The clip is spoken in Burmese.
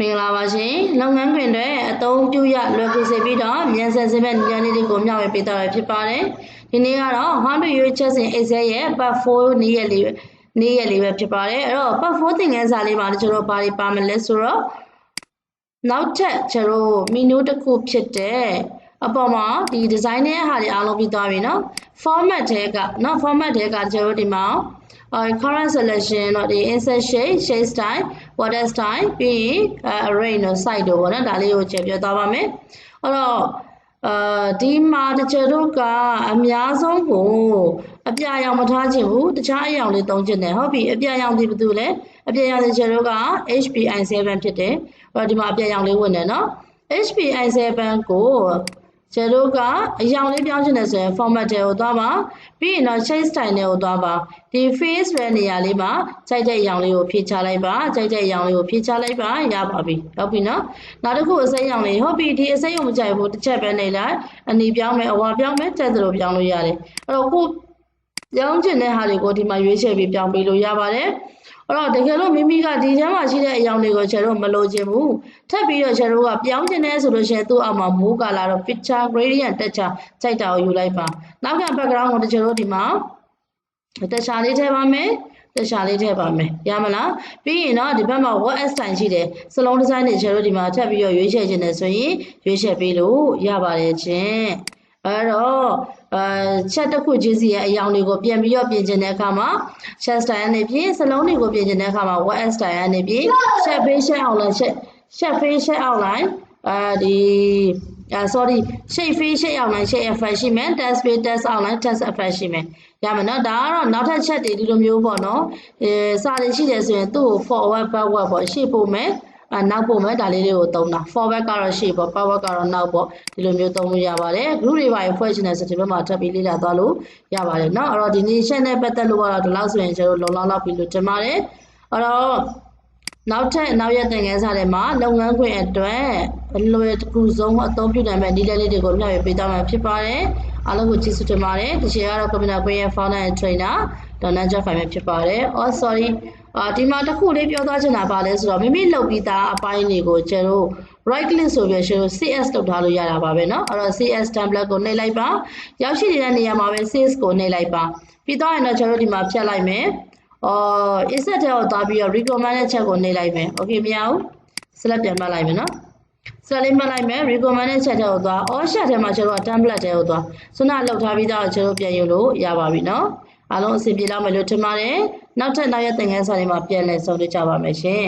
မင်္ဂလာပါရှင်လုပ်ငန်းခွင်တွေအသုံးပြုရလွယ်ကူစေပြီးတော့မြန်ဆန်စေမဲ့နည်းလမ်းလေးတွေကိုမျှဝေပေးသွားရဖြစ်ပါတယ်ဒီနေ့ကတော့ how to use chess in excel ရဲ့ part 4နည်းရလေးနည်းရလေးပဲဖြစ်ပါတယ်အဲ့တော့ part 4သင်ခန်းစာလေးမှာကျွန်တော်ဘာတွေပါမလဲဆိုတော့နောက်ထပ်ကျွန်တော် menu တစ်ခုဖြစ်တဲ့အပေါ်မှာဒီ design ရဲ့ဟာတွေအားလုံးပြီးသွားပြီเนาะ format ထဲကเนาะ format ထဲကကျွန်တော်ဒီမှာ uh, current selection တော့ဒီ insert shape shape style border style ပြီးရင် uh, array တို့ site တို့ပေါ့နော်ဒါလေးကိုချက်ပြသွားပါမယ်အဲ့တော့အာဒီမှာတချို့တို့ကအများဆုံးကိုအပြရောင်မထားခြင်းဘူးတခြားအရောင်လေးသုံးခြင်းတယ်ဟုတ်ပြီအပြရောင်ဒီဘယ်သူလဲအပြရောင်တချို့တို့က HPI7 ဖြစ်တယ်အဲ့တော့ဒီမှာအပြရောင်လေးဝင်တယ်နော် HPI7 ကို ကျတို့ကအရောင်လေးပြောင်းချင်တယ်ဆိုရင် format တွေကိုသွားပါပြီးရင်တော့ shape style တွေကိုသွားပါဒီ face ရဲ့နေရာလေးမှာကြိုက်တဲ့အရောင်လေးကိုဖြည့်ချလိုက်ပါကြိုက်တဲ့အရောင်လေးကိုဖြည့်ချလိုက်ပါရပါပြီဟုတ်ပြီနော်နောက်တစ်ခုအစိမ်းရောင်လေးဟုတ်ပြီဒီအစိမ်းရောင်မကြိုက်ဘူးတစ်ချက်ပဲနေလိုက်အနီပြောင်းမယ်အဝါပြောင်းမယ်တက်သလိုပြောင်းလို့ရတယ်အဲ့တော့ခု ပြောင်းချင်တဲ့ဟာတွေကိုဒီမှာရွေးချယ်ပြီးပြောင်းပေးလို့ရပါတယ်အဲ့တော့တကယ်လို့မိမိကဒီထဲမှာရှိတဲ့အရောင်တွေကိုကျွန်တော်မလိုချင်ဘူးထပ်ပြီးတော့ကျွန်တော်ကပြောင်းချင်တယ်ဆိုလို့ရှိရင်သူ့အောက်မှာမိုးကာလာတော့ picture gradient texture ကြိုက်တာကိုယူလိုက်ပါနောက်က background ကိုကျွန်တော်ဒီမှာတက်ရှာလေးထည့်ပါမယ်တက်ရှာလေးထည့်ပါမယ်ရမလားပြီးရင်တော့ဒီဘက်မှာ what style ရှိတယ်စလုံးဒီဇိုင်းတွေကျွန်တော်ဒီမှာထပ်ပြီးတော့ရွေးချယ်ခြင်းနဲ့ဆိုရင်ရွေးချယ်ပေးလို့ရပါတယ်ချင်း အဲ့တော့အဲချက်တစ်ခုချင်းစီရဲ့အယောင်တွေကိုပြန်ပြီးတော့ပြင်ကျင်တဲ့အခါမှာ chat style နဲ့ပြင်စလုံးတွေကိုပြင်ကျင်တဲ့အခါမှာ what style နဲ့ပြင် chat face chat outline chat chat face chat outline အဲဒီအဲ sorry shape face shape outline shape effect ရှိမယ် test face test outline test effect ရှိမယ်ရမယ်နော်ဒါကတော့နောက်ထပ်ချက်တွေဒီလိုမျိုးပေါ့နော်အဲစာတွေရှိတယ်ဆိုရင်သူ့ကို forward backward ပေါ့ရှေ့ပို့မယ် အနောက်ပို့မယ်ဒါလေးတွေကိုသုံးတာ forward ကတော့ရှေ့ပေါ့ backward ကတော့နောက်ပေါ့ဒီလိုမျိုးသုံးလို့ရပါတယ် group တွေပါဖွဲ့ရှင်တယ်ဆိုဒီဘက်မှာထပ်ပြီးလေ့လာသွားလို့ရပါတယ်เนาะအဲ့တော့ဒီနေ့ chat နဲ့ပတ်သက်လို့ကတော့ဒီလောက်ဆိုရင်ကျွန်တော်လုံလောက်လောက်ပြီလို့ထင်ပါတယ်အဲ့တော့နောက်ထပ်နောက်ရက်သင်ခန်းစာတွေမှာလုပ်ငန်းခွင်အတွက်အလွယ်တကူဆုံးအသုံးပြုနိုင်မယ့်နည်းလမ်းလေးတွေကိုမျှဝေပေးသွားမှာဖြစ်ပါတယ်အားလုံးကိုကျေးဇူးတင်ပါတယ်ဒီချိန်ကတော့ computer ခွင့်ရဲ့ founder and trainer ဒေါ်နန်းကျော်ဖိုင်ပဲဖြစ်ပါတယ် oh sorry အာဒီမှာတစ်ခုလေးပြောသွားချင်တာပါလဲဆိုတော့မိမိလုပ်ပြီးသားအပိုင်းတွေကိုကျတို့ right click ဆိုပြီးရှင်တို့ CS လုပ်ထားလို့ရတာပါပဲเนาะအဲ့တော့ CS template ကိုနှိပ်လိုက်ပါရောက်ရှိနေတဲ့နေရာမှာပဲ CS ကိုနှိပ်လိုက်ပါပြီးတော့ရင်တော့ကျတို့ဒီမှာဖြတ်လိုက်မယ်အော် insert ထဲကိုသွားပြီးတော့ recommend တဲ့ချက်ကိုနှိပ်လိုက်မယ် okay မရဘူး select ပြန်မှတ်လိုက်မယ်เนาะဆက်လေးမှတ်လိုက်မယ် recommend တဲ့ချက်ထဲကိုသွား all shot ထဲမှာကျတော့ template ထဲကိုသွားခုနလောက်ထားပြီးသားကိုကျတို့ပြန်ယူလို့ရပါပြီเนาะ အားလုံးအဆင်ပြေလောက်မယ်လို့ထင်ပါတယ်နောက်ထပ်နောက်ရက်သင်ခန်းစာတွေမှာပြန်လည်ဆုံတွေ့ကြပါမယ်ရှင်